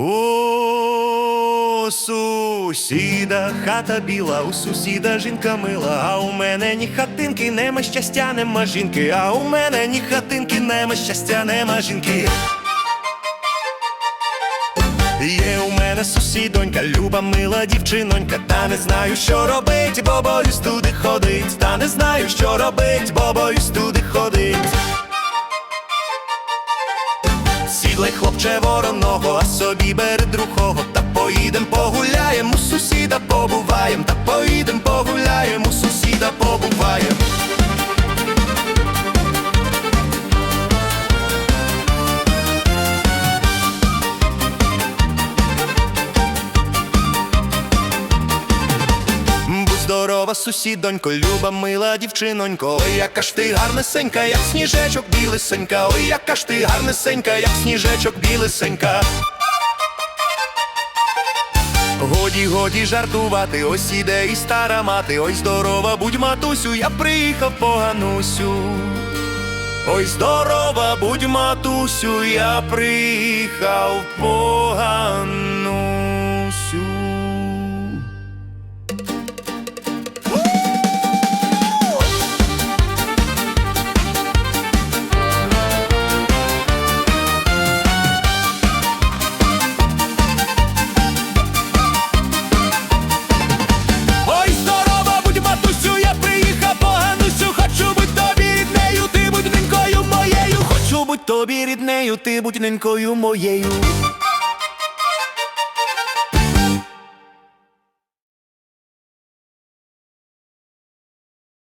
У сусіда хата біла, у сусіда жінка мила, а у мене ні хатинки, нема щастя, нема жінки, а у мене ні хатинки, нема щастя, нема жінки. Є у мене сусідонька, люба мила дівчинонька, та не знаю, що робить, бо боюсь туди ходить, та не знаю, що робить, бо боюсь туди ходить. Сідлай, хлопче вороного, а собі бери другого, та поїдем погуляєм, у сусіда побуваєм, та поїдем погуляєм, здорова, сусідонько, люба, мила дівчинонько. Ой, яка ж ти гарнесенька, як сніжечок білисенька. Ой, яка ж ти гарнесенька, як сніжечок білисенька. Годі, годі жартувати, ось іде і стара мати. Ой, здорова, будь матусю, я приїхав по Ганусю. Ой, здорова, будь матусю, я приїхав по ріднею, ти будь ненькою моєю